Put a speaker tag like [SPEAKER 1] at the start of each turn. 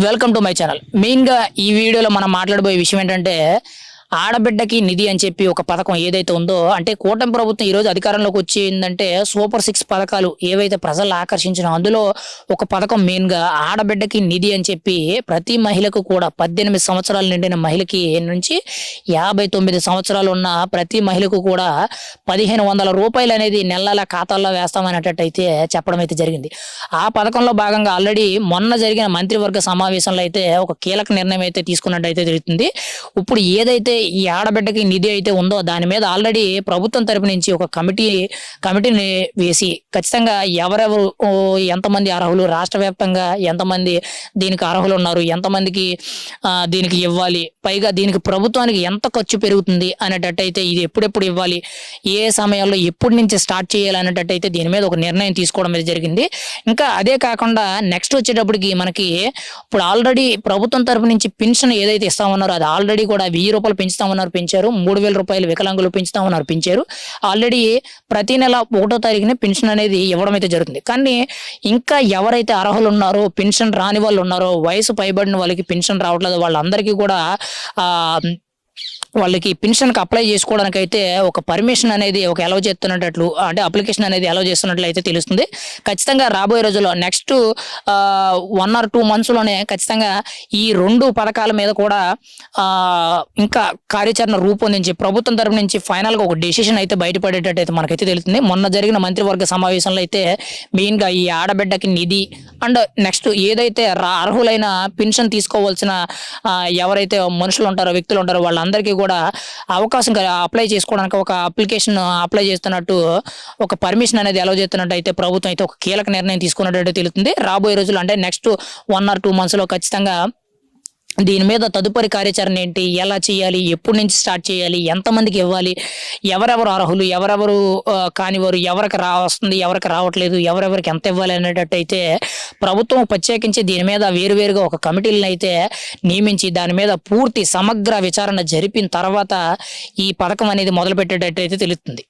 [SPEAKER 1] Welcome to my channel మెయిన్గా ఈ వీడియోలో మనం మాట్లాడబోయే విషయం ఏంటంటే ఆడబిడ్డకి నిధి అని చెప్పి ఒక పథకం ఏదైతే ఉందో అంటే కూటమి ప్రభుత్వం ఈరోజు అధికారంలోకి వచ్చిందంటే సూపర్ సిక్స్ పథకాలు ఏవైతే ప్రజలు ఆకర్షించిన అందులో ఒక పథకం మెయిన్గా ఆడబిడ్డకి నిధి అని చెప్పి ప్రతి మహిళకు కూడా పద్దెనిమిది సంవత్సరాలు నిండిన మహిళకి నుంచి యాభై తొమ్మిది సంవత్సరాలు ఉన్న ప్రతి మహిళకు కూడా పదిహేను వందల రూపాయలు అనేది నెల నెల ఖాతాల్లో వేస్తామనేటట్టయితే చెప్పడం అయితే జరిగింది. ఆ పథకంలో భాగంగా ఆల్రెడీ మొన్న జరిగిన మంత్రివర్గ సమావేశంలో అయితే ఒక కీలక నిర్ణయం అయితే తీసుకున్నట్టు అయితే తెలుస్తుంది ఇప్పుడు ఏదైతే ఈ ఆడబిడ్డకి నిధి అయితే ఉందో దాని మీద ఆల్రెడీ ప్రభుత్వం తరపు నుంచి ఒక కమిటీ కమిటీని వేసి ఖచ్చితంగా ఎవరెవరు ఎంతమంది అర్హులు రాష్ట్ర వ్యాప్తంగా ఎంతమంది దీనికి అర్హులు ఉన్నారు ఎంతమందికి దీనికి ఇవ్వాలి పైగా దీనికి ప్రభుత్వానికి ఎంత ఖర్చు పెరుగుతుంది అనేటట్టయితే ఇది ఎప్పుడెప్పుడు ఇవ్వాలి ఏ సమయంలో ఎప్పటి నుంచి స్టార్ట్ చేయాలి అనేటట్టయితే దీని మీద ఒక నిర్ణయం తీసుకోవడం అనేది జరిగింది. ఇంకా అదే కాకుండా నెక్స్ట్ వచ్చేటప్పటికి మనకి ఇప్పుడు ఆల్రెడీ ప్రభుత్వం తరపు నుంచి పెన్షన్ ఏదైతే ఇస్తామన్నారో అది ఆల్రెడీ కూడా వెయ్యి రూపాయలు పెంచుతామన్నారు పెంచారు. మూడు వేల రూపాయలు వికలాంగులు పెంచుతామన్నారు పెంచారు. ఆల్రెడీ ప్రతి నెల ఒకటో తారీఖున పెన్షన్ అనేది ఇవ్వడం అయితే జరుగుతుంది. కానీ ఇంకా ఎవరైతే అర్హులు ఉన్నారో పెన్షన్ రాని వాళ్ళు ఉన్నారో వయసు పైబడిన వాళ్ళకి పెన్షన్ రావట్లేదు వాళ్ళందరికీ కూడా ఆ వాళ్ళకి పెన్షన్కి అప్లై చేసుకోవడానికి అయితే ఒక పర్మిషన్ అనేది ఒక అలౌ చేస్తున్నట్లు అంటే అప్లికేషన్ అనేది అలౌ చేస్తున్నట్లు అయితే తెలుస్తుంది. ఖచ్చితంగా రాబోయే రోజుల్లో నెక్స్ట్ వన్ ఆర్ టూ మంత్స్లోనే ఖచ్చితంగా ఈ రెండు పథకాల మీద కూడా ఇంకా కార్యాచరణ రూపొందించి ప్రభుత్వం తరపు నుంచి ఫైనల్గా ఒక డెసిషన్ అయితే బయటపడేటట్టు అయితే మనకైతే తెలుస్తుంది. మొన్న జరిగిన మంత్రివర్గ సమావేశంలో అయితే మెయిన్గా ఈ ఆడబిడ్డకి నిధి అండ్ నెక్స్ట్ ఏదైతే రా అర్హులైన పెన్షన్ తీసుకోవాల్సిన ఎవరైతే మనుషులు ఉంటారో వ్యక్తులు ఉంటారో వాళ్ళందరికీ కూడా అవకాశం అప్లై చేసుకోవడానికి ఒక అప్లికేషన్ అప్లై చేస్తున్నట్టు ఒక పర్మిషన్ అనేది అలౌ చేస్తున్నట్టు అయితే ప్రభుత్వం అయితే ఒక కీలక నిర్ణయం తీసుకున్నట్టు తెలుస్తుంది. రాబోయే రోజులు అంటే నెక్స్ట్ వన్ ఆర్ టూ మంత్స్లో ఖచ్చితంగా దీని మీద తదుపరి కార్యాచరణ ఏంటి ఎలా చేయాలి ఎప్పటి నుంచి స్టార్ట్ చేయాలి ఎంతమందికి ఇవ్వాలి ఎవరెవరు అర్హులు ఎవరెవరు కానివారు ఎవరికి రా వస్తుంది ఎవరికి రావట్లేదు ఎవరెవరికి ఎంత ఇవ్వాలి అనేటట్టు అయితే ప్రభుత్వం ప్రత్యేకించి దీని మీద వేరువేరుగా ఒక కమిటీలను అయితే నియమించి దాని మీద పూర్తి సమగ్ర విచారణ జరిపిన తర్వాత ఈ పథకం అనేది మొదలు పెట్టేటట్టు అయితే తెలుస్తుంది.